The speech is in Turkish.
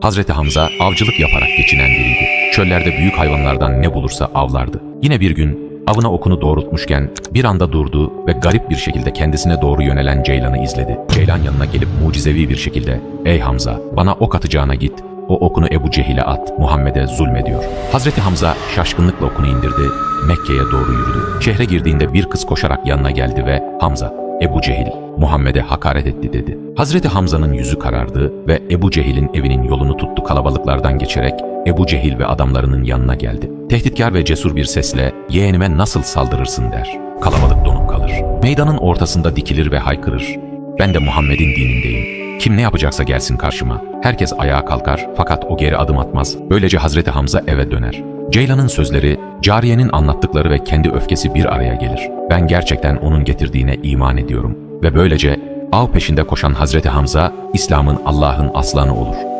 Hazreti Hamza avcılık yaparak geçinen biriydi. Çöllerde büyük hayvanlardan ne bulursa avlardı. Yine bir gün avına okunu doğrultmuşken bir anda durdu ve garip bir şekilde kendisine doğru yönelen Ceylan'ı izledi. Ceylan yanına gelip mucizevi bir şekilde ''Ey Hamza bana ok atacağına git, o okunu Ebu Cehil'e at, Muhammed'e zulmediyor. Hazreti Hamza şaşkınlıkla okunu indirdi, Mekke'ye doğru yürüdü. Şehre girdiğinde bir kız koşarak yanına geldi ve Hamza, Ebu Cehil, Muhammed'e hakaret etti dedi. Hazreti Hamza'nın yüzü karardı ve Ebu Cehil'in evinin yolunu tuttu kalabalıklardan geçerek Ebu Cehil ve adamlarının yanına geldi. Tehditkar ve cesur bir sesle yeğenime nasıl saldırırsın der. Kalabalık donup kalır. Meydanın ortasında dikilir ve haykırır. Ben de Muhammed'in dinindeyim. Kim ne yapacaksa gelsin karşıma. Herkes ayağa kalkar fakat o geri adım atmaz. Böylece Hazreti Hamza eve döner. Ceylan'ın sözleri, cariyenin anlattıkları ve kendi öfkesi bir araya gelir. Ben gerçekten onun getirdiğine iman ediyorum. Ve böylece av peşinde koşan Hazreti Hamza, İslam'ın Allah'ın aslanı olur.